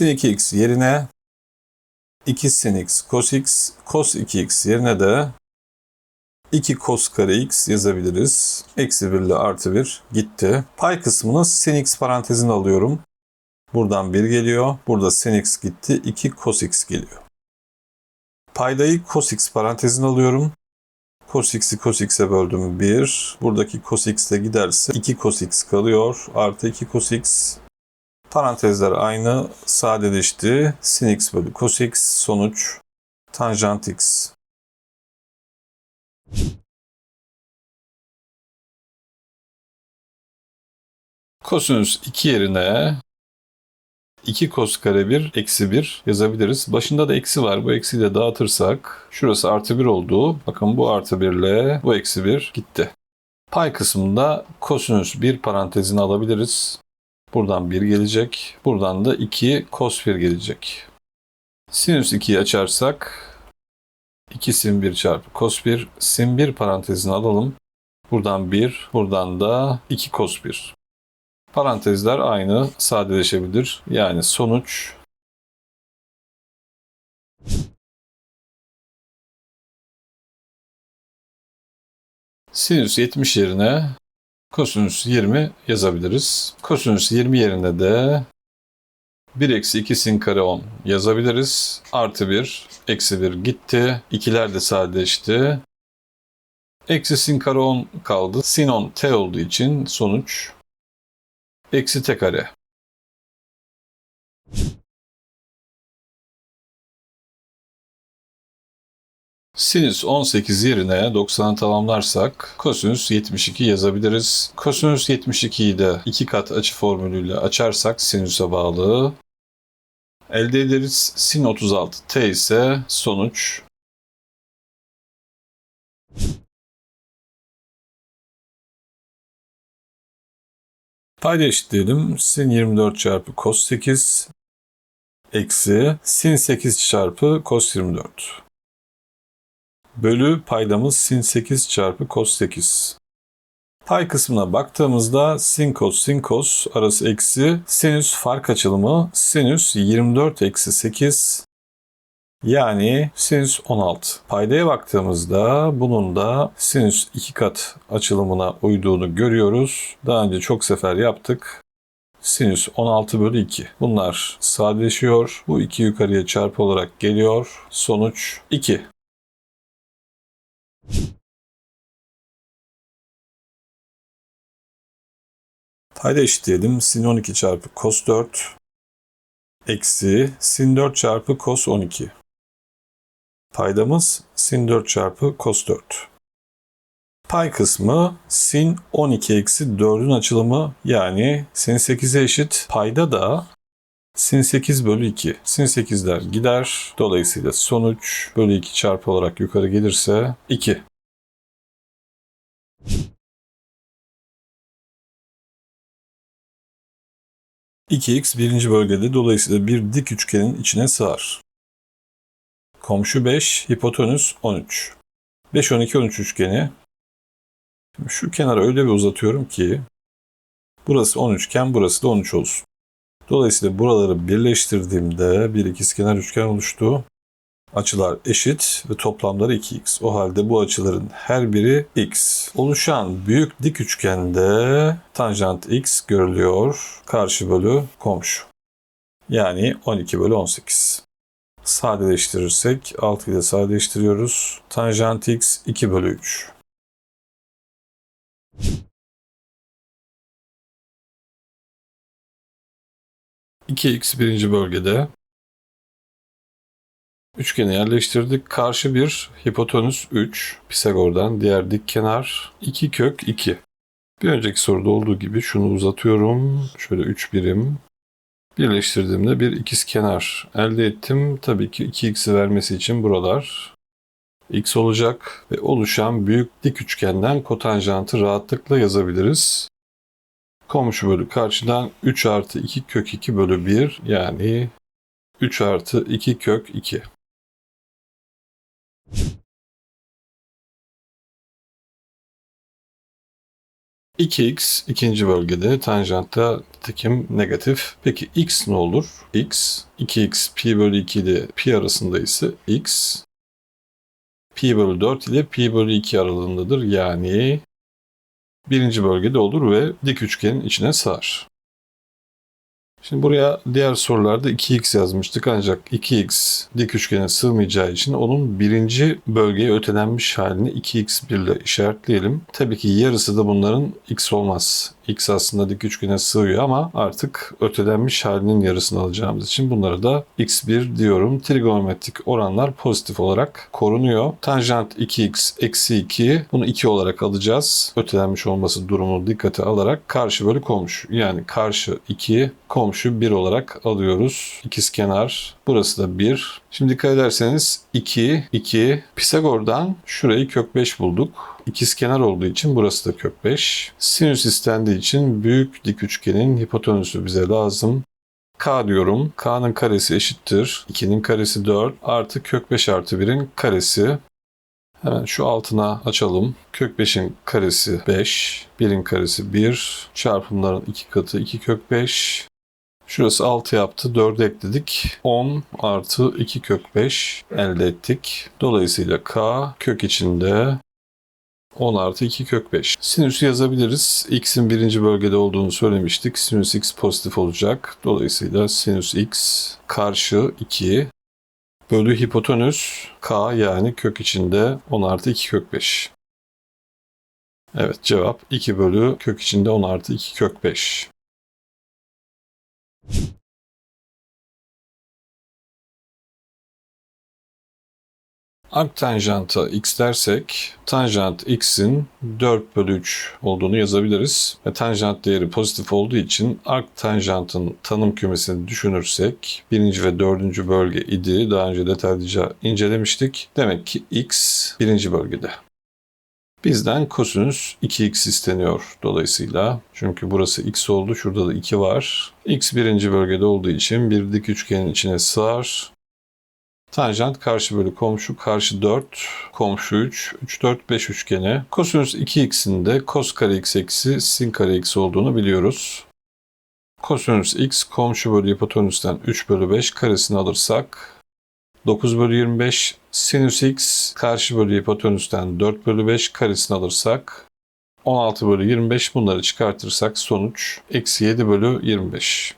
sin 2x yerine 2 sin x cos x, cos 2x yerine de 2 cos kare x yazabiliriz. Eksi 1 ile artı 1 gitti. Pay kısmını sin x parantezine alıyorum. Buradan 1 geliyor. Burada sin x gitti. 2 cos x geliyor. Paydayı cos x parantezine alıyorum. Cos x'i cos x'e böldüm 1. Buradaki cos x de giderse 2 cos x kalıyor. Artı 2 cos x. Parantezler aynı. Sadeleşti. Sin x bölü cos x. Sonuç tanjant x. Kosinüs 2 yerine 2 kos kare 1 eksi 1 yazabiliriz. Başında da eksi var. Bu eksiyi de dağıtırsak şurası artı 1 oldu. Bakın bu artı 1 ile bu eksi 1 gitti. Pay kısmında kosinüs 1 parantezini alabiliriz. Buradan 1 gelecek. Buradan da 2 cos 1 gelecek. Sinüs 2'yi açarsak 2 sin 1 çarpı cos 1. Sin 1 parantezini alalım. Buradan 1, buradan da 2 cos 1. Parantezler aynı, sadeleşebilir. Yani sonuç sinüs 70 yerine kosinüs 20 yazabiliriz. Kosinüs 20 yerine de 1 eksi 2 sin kare 10 yazabiliriz. Artı 1, eksi 1 gitti. İkiler de sadeleşti. Eksi sin kare 10 kaldı. Sin 10 t olduğu için sonuç eksi t kare. Sinüs 18 yerine 90'ı tamamlarsak kosinüs 72 yazabiliriz. Kosinüs 72'yi de iki kat açı formülüyle açarsak sinüse bağlı elde ederiz. Sin 36 t ise sonuç Payda eşitleyelim. Sin 24 çarpı cos 8 eksi sin 8 çarpı cos 24. Bölü paydamız sin 8 çarpı cos 8. Pay kısmına baktığımızda sin cos sin cos arası eksi sinüs fark açılımı sinüs 24 eksi 8 yani sinüs 16. Paydaya baktığımızda bunun da sinüs 2 kat açılımına uyduğunu görüyoruz. Daha önce çok sefer yaptık. Sinüs 16 bölü 2. Bunlar sadeleşiyor. Bu 2 yukarıya çarpı olarak geliyor. Sonuç 2. Payda eşitleyelim. Sin 12 çarpı cos 4 eksi sin 4 çarpı cos 12. Paydamız sin 4 çarpı cos 4. Pay kısmı sin 12 eksi 4'ün açılımı yani sin 8'e eşit. Payda da sin 8 bölü 2. Sin 8'ler gider. Dolayısıyla sonuç bölü 2 çarpı olarak yukarı gelirse 2. İki x birinci bölgede dolayısıyla bir dik üçgenin içine sığar. Komşu 5, hipotenüs 13. 5, 12, 13 üçgeni. Şu kenara öyle bir uzatıyorum ki burası 13 iken burası da 13 olsun. Dolayısıyla buraları birleştirdiğimde bir ikizkenar üçgen oluştu. Açılar eşit ve toplamları 2x. O halde bu açıların her biri x. Oluşan büyük dik üçgende tanjant x görülüyor. Karşı bölü komşu. Yani 12 bölü 18. Sadeleştirirsek 6 ile sadeleştiriyoruz. Tanjant x 2 bölü 3. İki x birinci bölgede Üçgeni yerleştirdik. Karşı bir hipotenüs 3. Pisagor'dan diğer dik kenar 2 kök 2. Bir önceki soruda olduğu gibi şunu uzatıyorum. Şöyle 3 birim. Birleştirdiğimde bir ikiz kenar elde ettim. Tabii ki 2x'i vermesi için buralar x olacak ve oluşan büyük dik üçgenden kotanjantı rahatlıkla yazabiliriz. Komşu bölü karşıdan 3 artı 2 kök 2 bölü 1 yani 3 artı 2 kök 2. 2x ikinci bölgede tanjantta nitekim negatif. Peki x ne olur? x 2x pi bölü 2 ile pi arasında ise x pi bölü 4 ile pi bölü 2 aralığındadır. Yani birinci bölgede olur ve dik üçgenin içine sığar. Şimdi buraya diğer sorularda 2x yazmıştık ancak 2x dik üçgene sığmayacağı için onun birinci bölgeye ötelenmiş halini 2x1 ile işaretleyelim. Tabii ki yarısı da bunların x olmaz. X aslında dik üçgene sığıyor ama artık ötelenmiş halinin yarısını alacağımız için bunlara da x1 diyorum. Trigonometrik oranlar pozitif olarak korunuyor. Tanjant 2x eksi 2 bunu 2 olarak alacağız. Ötelenmiş olması durumunu dikkate alarak karşı bölü komşu yani karşı 2 komşu 1 olarak alıyoruz. İkizkenar burası da 1. Şimdi dikkat ederseniz 2, 2. Pisagor'dan şurayı kök 5 bulduk. İkizkenar olduğu için burası da kök 5. Sinüs istendiği için büyük dik üçgenin hipotenüsü bize lazım. K diyorum. K'nın karesi eşittir. 2'nin karesi 4 artı kök 5 artı 1'in karesi. Hemen şu altına açalım. Kök 5'in karesi 5. 1'in karesi 1. Çarpımların 2 katı 2 kök 5. Şurası 6 yaptı. 4'ü ekledik. 10 artı 2 kök 5 elde ettik. Dolayısıyla K kök içinde 10 artı 2 kök 5. Sinüsü yazabiliriz. X'in birinci bölgede olduğunu söylemiştik. Sinüs X pozitif olacak. Dolayısıyla sinüs X karşı 2 bölü hipotenüs K yani kök içinde 10 artı 2 kök 5. Evet cevap 2 bölü kök içinde 10 artı 2 kök 5. Arc tanjanta x dersek tanjant x'in 4 bölü 3 olduğunu yazabiliriz. Ve tanjant değeri pozitif olduğu için arc tanjantın tanım kümesini düşünürsek birinci ve dördüncü bölge idi. Daha önce detaylıca incelemiştik. Demek ki x birinci bölgede. Bizden kosinüs 2x isteniyor dolayısıyla. Çünkü burası x oldu. Şurada da 2 var. x birinci bölgede olduğu için bir dik üçgenin içine sığar. Tanjant karşı bölü komşu karşı 4, komşu 3, 3, 4, 5 üçgeni. Kosinüs 2x'in de kos kare x eksi sin kare x olduğunu biliyoruz. Kosinüs x komşu bölü hipotenüsten 3 bölü 5 karesini alırsak 9 bölü 25 sinüs x karşı bölü hipotenüsten 4 bölü 5 karesini alırsak 16 bölü 25 bunları çıkartırsak sonuç eksi 7 bölü 25.